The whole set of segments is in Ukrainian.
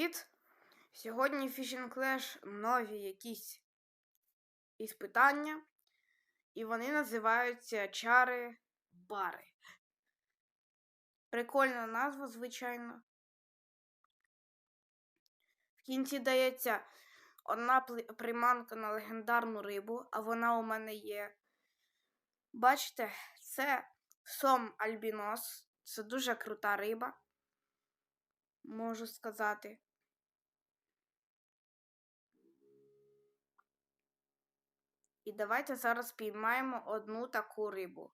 Привіт! Сьогодні Fishing Clash нові якісь іспитання, і вони називаються чари бари. Прикольна назва, звичайно. В кінці дається одна приманка на легендарну рибу, а вона у мене є. Бачите, це сом альбінос. Це дуже крута риба можу сказати. І давайте зараз піймаємо одну таку рибу.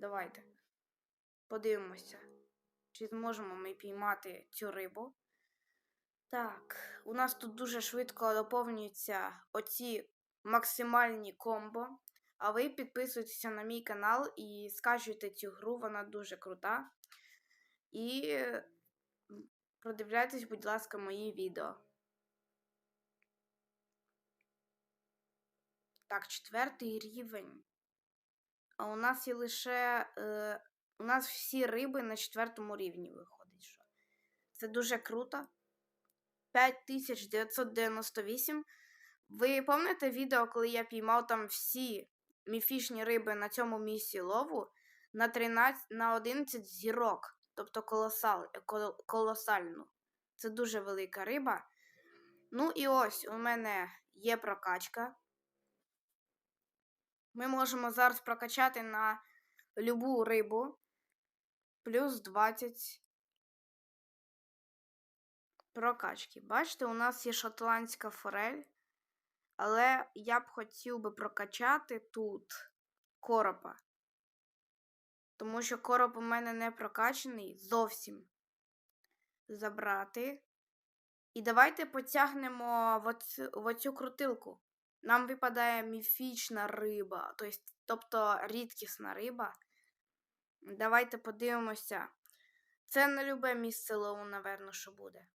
Давайте подивимося, чи зможемо ми піймати цю рибу. Так, у нас тут дуже швидко доповнюються оці максимальні комбо. А ви підписуйтеся на мій канал і скачуйте цю гру, вона дуже крута. І продивляйтесь, будь ласка, мої відео. Так, четвертий рівень. А у нас є лише. Е, у нас всі риби на четвертому рівні виходить. що Це дуже круто. 5998. Ви пам'ятаєте відео, коли я піймав там всі міфічні риби на цьому місці лову на 13, на 11 зірок, тобто колосал, кол- колосальну. Це дуже велика риба. Ну і ось у мене є прокачка. Ми можемо зараз прокачати на любу рибу. Плюс 20 прокачки. Бачите, у нас є шотландська форель. Але я б хотів би прокачати тут коропа. Тому що короб у мене не прокачаний зовсім. Забрати. І давайте потягнемо в оцю, в оцю крутилку. Нам випадає міфічна риба, тобто, тобто рідкісна риба. Давайте подивимося. Це не любе місце лову, напевно, що буде.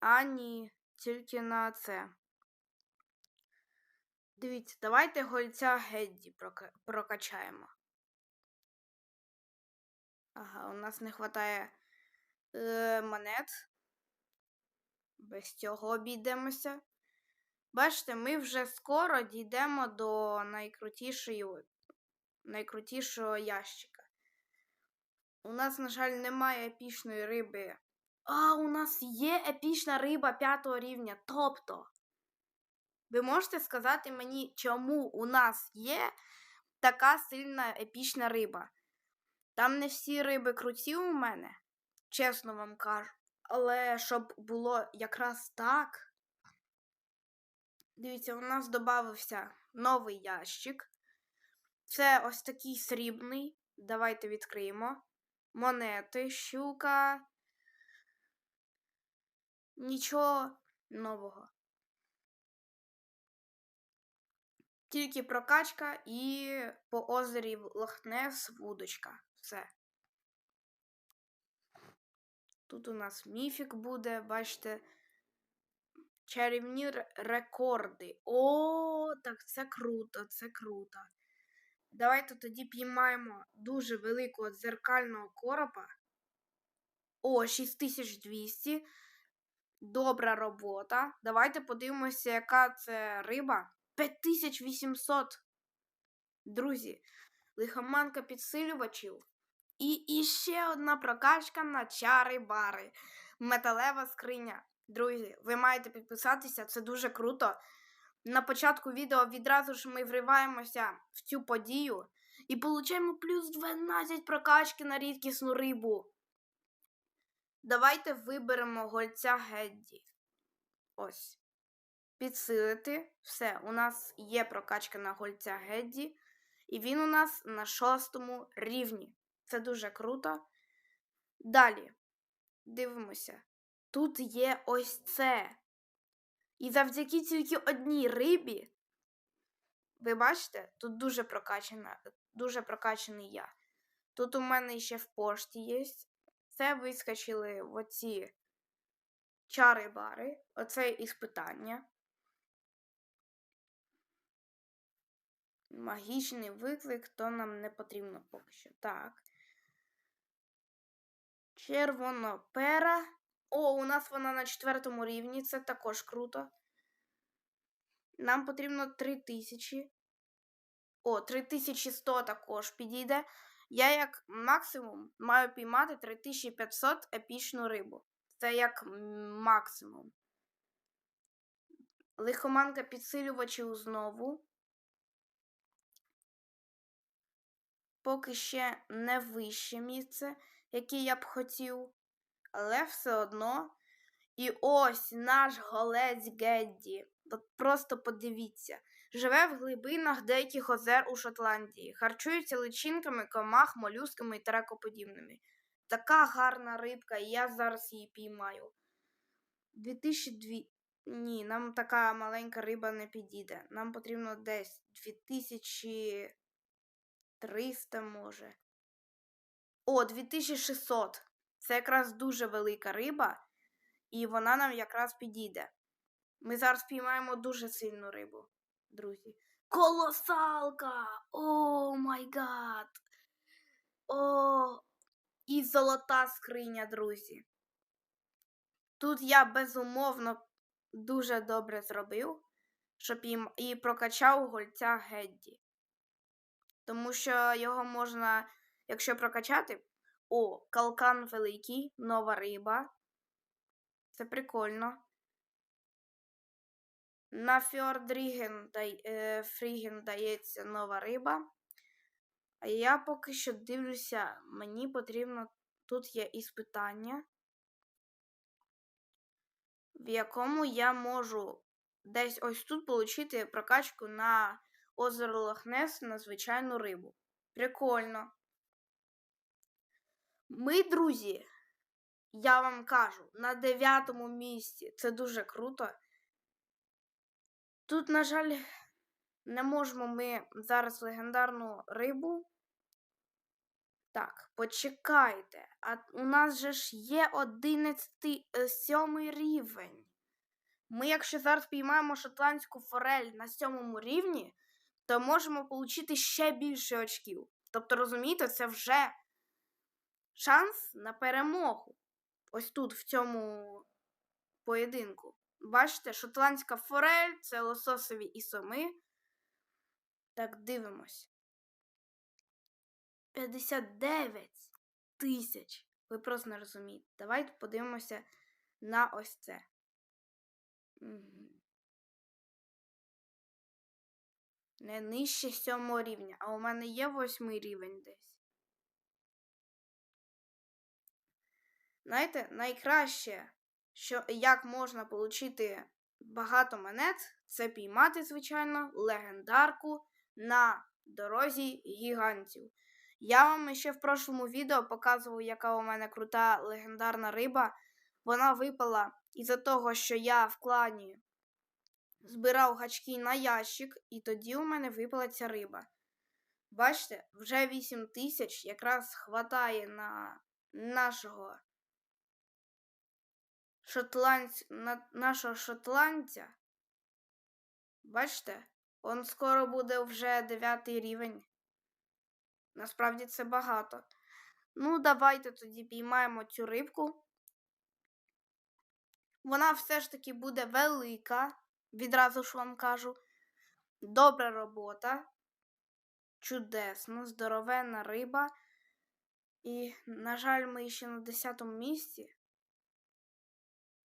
А ні, тільки на це. Дивіться, давайте гольця Гедді прока- прокачаємо. Ага, у нас не вистачає е, монет. Без цього обійдемося. Бачите, ми вже скоро дійдемо до найкрутішої, найкрутішого ящика. У нас, на жаль, немає епічної риби. А, у нас є епічна риба п'ятого рівня. Тобто. Ви можете сказати мені, чому у нас є така сильна епічна риба? Там не всі риби круті у мене, чесно вам кажу. Але щоб було якраз так. Дивіться, у нас додався новий ящик. Це ось такий срібний. Давайте відкриємо. Монети, щука. Нічого нового. Тільки прокачка і по озері Лохнес вудочка. Все. Тут у нас міфік буде, бачите. Чарівні рекорди. О, так це круто, це круто. Давайте тоді піймаємо дуже великого дзеркального коропа. О, 6200. Добра робота. Давайте подивимося, яка це риба. 5800. Друзі, лихоманка підсилювачів. І іще одна прокачка на чари-бари. Металева скриня. Друзі, ви маєте підписатися, це дуже круто. На початку відео відразу ж ми вриваємося в цю подію і получаємо плюс 12 прокачки на рідкісну рибу. Давайте виберемо гольця Гедді. Ось підсилити. Все, у нас є прокачка на гольця Гедді, і він у нас на шостому рівні. Це дуже круто. Далі дивимося. Тут є ось це. І завдяки тільки одній рибі. Ви бачите, тут дуже прокачана, дуже прокачаний я. Тут у мене ще в пошті є. Це вискочили в оці чари-бари. Оце іспитання. Магічний виклик, то нам не потрібно поки що. Так. Червонопера. О, у нас вона на четвертому рівні, це також круто. Нам потрібно 3000. О, 3100 також підійде. Я як максимум маю піймати 3500 епічну рибу. Це як максимум. Лихоманка підсилювачів знову. Поки ще не вище місце, яке я б хотів, але все одно. І ось наш голець Гедді. От просто подивіться. Живе в глибинах деяких озер у Шотландії, харчується личинками, комах, молюсками і таракоподібними. Така гарна рибка, і я зараз її піймаю. 2002. Ні, нам така маленька риба не підійде. Нам потрібно десь 2300, може. О, 2600. Це якраз дуже велика риба, і вона нам якраз підійде. Ми зараз піймаємо дуже сильну рибу, друзі. Колосалка! О май гад! О, і золота скриня, друзі. Тут я безумовно дуже добре зробив, щоб їм і прокачав гольця Гедді. Тому що його можна, якщо прокачати. О, калкан великий, нова риба. Це прикольно. На Фьордріген Фріген дається нова риба. А я поки що дивлюся, мені потрібно. Тут є іспитання, в якому я можу десь ось тут отримати прокачку на озеро Лохнес на звичайну рибу. Прикольно. Ми, друзі, я вам кажу, на дев'ятому місці. Це дуже круто. Тут, на жаль, не можемо ми зараз легендарну рибу. Так, почекайте. А у нас же ж є 11 сьомий рівень. Ми, якщо зараз піймаємо шотландську форель на сьомому рівні, то можемо отримати ще більше очків. Тобто, розумієте, це вже шанс на перемогу. Ось тут, в цьому поєдинку. Бачите, шотландська форель це лососові і соми. Так, дивимось. 59 тисяч. Ви просто не розумієте. Давайте подивимося на ось це. Не нижче сьомого рівня, а у мене є восьмий рівень десь. Знаєте, найкраще, що як можна отримати багато монет, це піймати, звичайно, легендарку на дорозі гігантів. Я вам ще в прошлому відео показував, яка у мене крута легендарна риба. Вона випала із-за того, що я в клані збирав гачки на ящик, і тоді у мене випала ця риба. Бачите, вже 8 тисяч якраз хватає на нашого шотландць... на нашого шотландця. Бачите, он скоро буде вже 9 рівень. Насправді це багато. Ну, давайте тоді піймаємо цю рибку. Вона все ж таки буде велика, відразу ж вам кажу. Добра робота. Чудесно, здоровенна риба. І, на жаль, ми ще на 10 місці.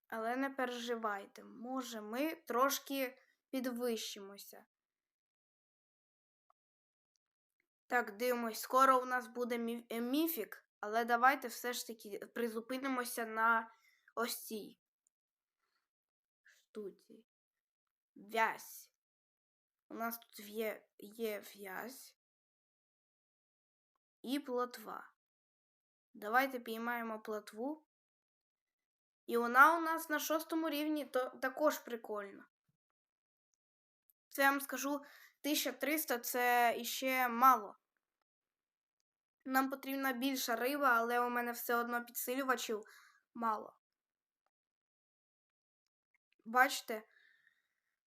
Але не переживайте, може, ми трошки підвищимося. Так, дивимось, скоро у нас буде міф е, міфік, але давайте все ж таки призупинимося на ось цій штуці. В'язь. У нас тут є, є в'язь і плотва. Давайте піймаємо плотву. І вона у нас на шостому рівні то також прикольно. Це я вам скажу 1300 це іще мало. Нам потрібна більша риба, але у мене все одно підсилювачів мало. Бачите,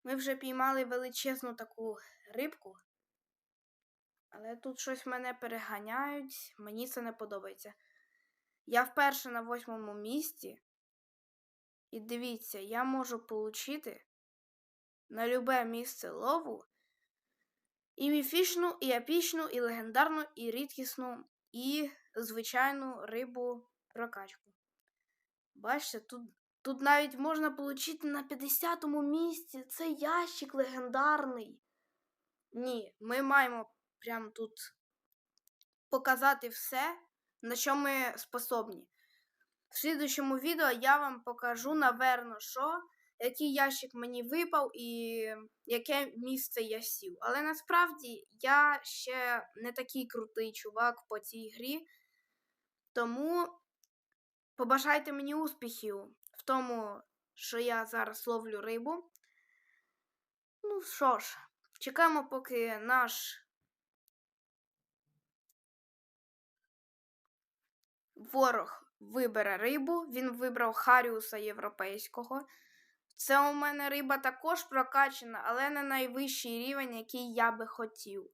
ми вже піймали величезну таку рибку. Але тут щось мене переганяють, мені це не подобається. Я вперше на восьмому місці. І дивіться, я можу отримати на любе місце лову і міфічну, і епічну, і легендарну, і рідкісну, і звичайну рибу прокачку. Бачите, тут тут навіть можна отримати на 50-му місці цей ящик легендарний. Ні, ми маємо прямо тут показати все, на що ми способні. В слідчому відео я вам покажу, наверно, що, який ящик мені випав і яке місце я сів. Але насправді я ще не такий крутий чувак по цій грі. Тому побажайте мені успіхів в тому, що я зараз ловлю рибу. Ну що ж, чекаємо, поки наш ворог вибере рибу. Він вибрав Харіуса європейського. Це у мене риба також прокачана, але не найвищий рівень, який я би хотів.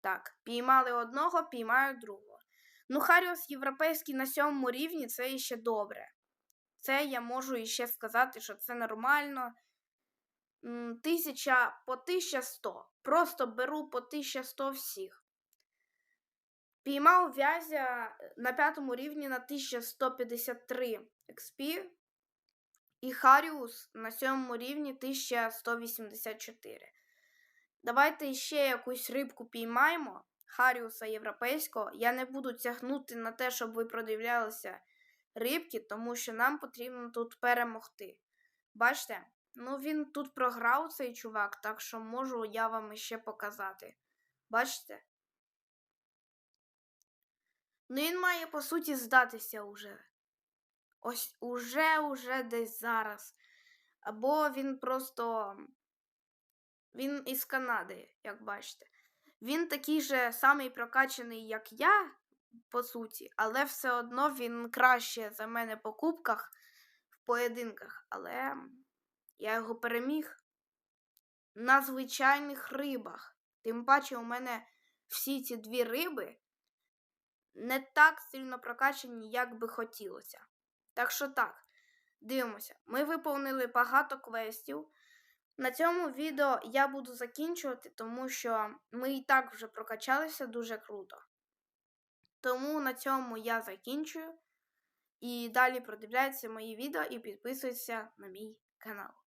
Так, піймали одного, піймаю другого. Ну, Харіус європейський на сьомому рівні це іще добре. Це я можу іще сказати, що це нормально. Тисяча по 1100. Просто беру по 1100 всіх. Піймав в'язя на п'ятому рівні на 1153 XP. І Харіус на сьомому рівні 1184. Давайте ще якусь рибку піймаємо. Харіуса європейського. Я не буду тягнути на те, щоб ви продивлялися рибки, тому що нам потрібно тут перемогти. Бачите? Ну, він тут програв цей чувак, так що можу я вам іще показати. Бачите? Ну, він має, по суті, здатися уже. Ось уже уже десь зараз. Або він просто. Він із Канади, як бачите. Він такий же самий прокачаний, як я, по суті, але все одно він краще за мене по кубках в поєдинках. Але я його переміг на звичайних рибах. Тим паче, у мене всі ці дві риби не так сильно прокачані, як би хотілося. Так що так, дивимося, ми виповнили багато квестів. На цьому відео я буду закінчувати, тому що ми і так вже прокачалися дуже круто. Тому на цьому я закінчую. І далі продивляйтеся мої відео і підписуйтесь на мій канал.